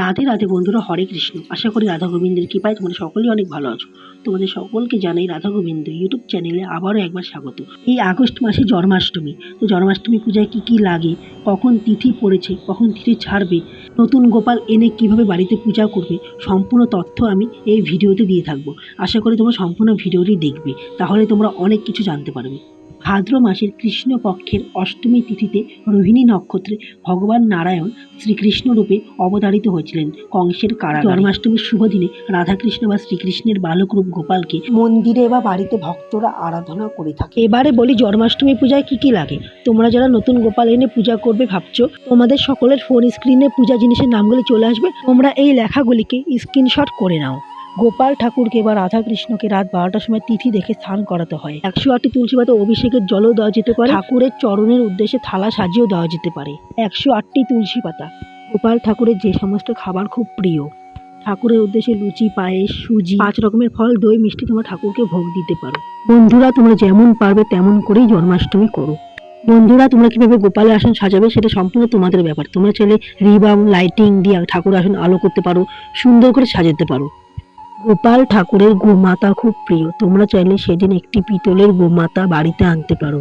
রাধে রাধে বন্ধুরা, হরে কৃষ্ণ। আশা করি রাধা গোবিন্দের কৃপায় তোমরা সকলেই অনেক ভালো আছো। তোমাদের সকলকে জানাই রাধা গোবিন্দ ইউটিউব চ্যানেলে আবারও একবার স্বাগত। এই আগস্ট মাসে জন্মাষ্টমী। তো জন্মাষ্টমী পূজায় কি কি লাগে? কখন তিথি পড়েছে? কখন তিথি ছাড়বে? নতুন গোপাল এনে কীভাবে বাড়িতে পূজা করবে? সম্পূর্ণ তথ্য আমি এই ভিডিওতে দিয়ে থাকব। আশা করি তোমরা সম্পূর্ণ ভিডিওটি দেখবে। তাহলে তোমরা অনেক কিছু জানতে পারবে। ভাদ্র মাসের কৃষ্ণ পক্ষের অষ্টমী তিথিতে রোহিণী নক্ষত্রে ভগবান নারায়ণ শ্রীকৃষ্ণ রূপে অবতারিত হয়েছিলেন কংসের কারা জন্মাষ্টমীর শুভ দিনে রাধাকৃষ্ণ বা শ্রীকৃষ্ণের বালক রূপ গোপালকে মন্দিরে বা বাড়িতে ভক্তরা আরাধনা করে থাকে। এবারে বলি, জন্মাষ্টমী পূজায় কি কি লাগে? তোমরা যারা নতুন গোপাল এনে পূজা করবে ভাবছ, তোমাদের সকলের ফোন স্ক্রিনে পূজা জিনিসের নামগুলি চলে আসবে, তোমরা এই লেখাগুলিকে স্ক্রিনশট করে নাও। গোপাল ঠাকুরকে বা রাধাকৃষ্ণকে রাত বারোটার সময় তিথি দেখে স্নান করাতে হয়। একশো আটটি তুলসী পাতা অভিষেকের জলও দেওয়া যেতে পারে। ঠাকুরের চরণের উদ্দেশ্যে থালা সাজিয়েও দেওয়া যেতে পারে। একশো আটটি তুলসী পাতা। গোপাল ঠাকুরের যে সমস্ত খাবার খুব প্রিয়। ঠাকুরের উদ্দেশ্যে লুচি, পায়েস, সুজি, পাঁচ রকমের ফল, দই, মিষ্টি তোমরা ঠাকুরকে ভোগ দিতে পারো। বন্ধুরা, তোমরা যেমন পারবে তেমন করেই জন্মাষ্টমী করো। বন্ধুরা, তোমরা কীভাবে গোপালের আসন সাজাবে সেটা সম্পূর্ণ তোমাদের ব্যাপার। তোমরা চাইলে রিবাম লাইটিং দিয়ে ঠাকুর আসন আলো করতে পারো, সুন্দর করে সাজাতে পারো। গোপাল ঠাকুরের গোমাতা খুব প্রিয়। তোমরা চাইলে সেদিন একটি পিতলের গোমাতা বাড়িতে আনতে পারো।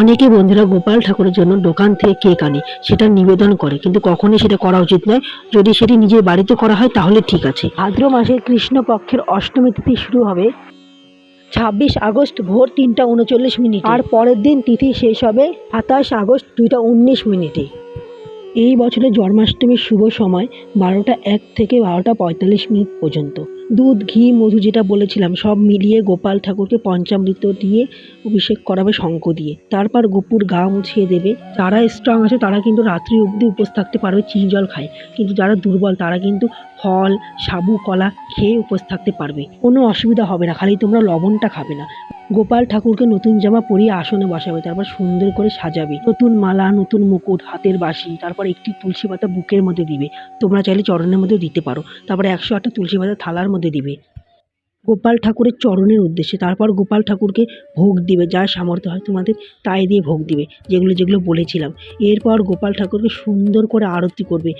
অনেকে বন্ধুরা গোপাল ঠাকুরের জন্য দোকান থেকে কেক আনে, সেটা নিবেদন করে, কিন্তু কখনোই সেটা করা উচিত নয়। যদি সেটি নিজের বাড়িতে করা হয়, তাহলে ঠিক আছে। ভাদ্র মাসের কৃষ্ণপক্ষের অষ্টমী তিথি শুরু হবে ছাব্বিশ আগস্ট ভোর তিনটা উনচল্লিশ মিনিট। আর পরের দিন তিথি শেষ হবে সাতাশ আগস্ট দুইটা উনিশ মিনিটে। এই বছরের জন্মাষ্টমীর শুভ সময় বারোটা এক থেকে বারোটা পঁয়তাল্লিশ মিনিট পর্যন্ত। দুধ, ঘি, মধু যেটা বলেছিলাম, সব মিলিয়ে গোপাল ঠাকুরকে পঞ্চামৃত দিয়ে অভিষেক করাবে শঙ্খ দিয়ে। তারপর গোপুর গা মুছিয়ে দেবে। যারা স্ট্রং আছে, তারা কিন্তু রাত্রি অবধি উপোস থাকতে পারবে, চিনি জল খায়। কিন্তু যারা দুর্বল, তারা কিন্তু ফল, সাবু, কলা খেয়ে উপোস থাকতে পারবে। কোনো অসুবিধা হবে না, খালি তোমরা লবণটা খাবে না। গোপাল ঠাকুরকে নতুন জামা পরিয়ে আসনে বসাবে, তারপর সুন্দর করে সাজাবে। নতুন মালা, নতুন মুকুট, হাতের বাসি তারপর একটি তুলসী পাতা বুকের মধ্যে দিবে। তোমরা চাইলে চরণের মধ্যে দিতে পারো। তারপরে একশো আটটা তুলসী পাতা থালার মধ্যে দিবে। গোপাল ঠাকুরের চরণের উদ্দেশ্যে, তারপর গোপাল ঠাকুরকে ভোগ দিবে, যা সামর্থ্য হয় তোমাদের তাই দিয়ে ভোগ দিবে, যেগুলো যেগুলো বলেছিলাম। এরপর গোপাল ঠাকুরকে সুন্দর করে আরতি করবে।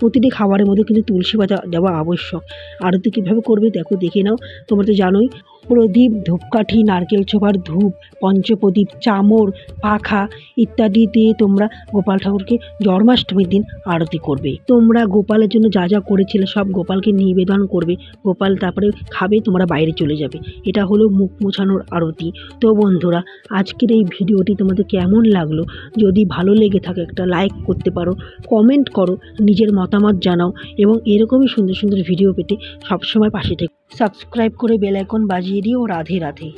প্রতিটি খাবারের মধ্যে কিন্তু তুলসী পাতা দেওয়া আবশ্যক। আরতি কীভাবে করবে দেখো, দেখে নাও। তোমরা তো জানোই প্রদীপ, ধূপকাঠি, নারকেল ছোপার ধূপ, পঞ্চপ্রদীপ, চামর, পাখা ইত্যাদি দিয়ে তোমরা গোপাল ঠাকুরকে জন্মাষ্টমীর দিন আরতি করবে। তোমরা গোপালের জন্য যা যা করেছিলে সব গোপালকে নিবেদন করবে। গোপাল তারপরে খাবে, তোমরা বাইরে চলে যাবে। এটা হলো মুখ মোছানোর আরতি। তো বন্ধুরা, আজকের এই ভিডিওটি তোমাদের কেমন লাগল? যদি ভালো লেগে থাকে একটা লাইক করতে পারো, কমেন্ট করো, নিজের মতামত জানাও এবং এরকমই সুন্দর সুন্দর ভিডিও পেতে সবসময় পাশে থেকে। সাবস্ক্রাইব করে বেল আইকন বাজিয়ে দিও রাধে রাধে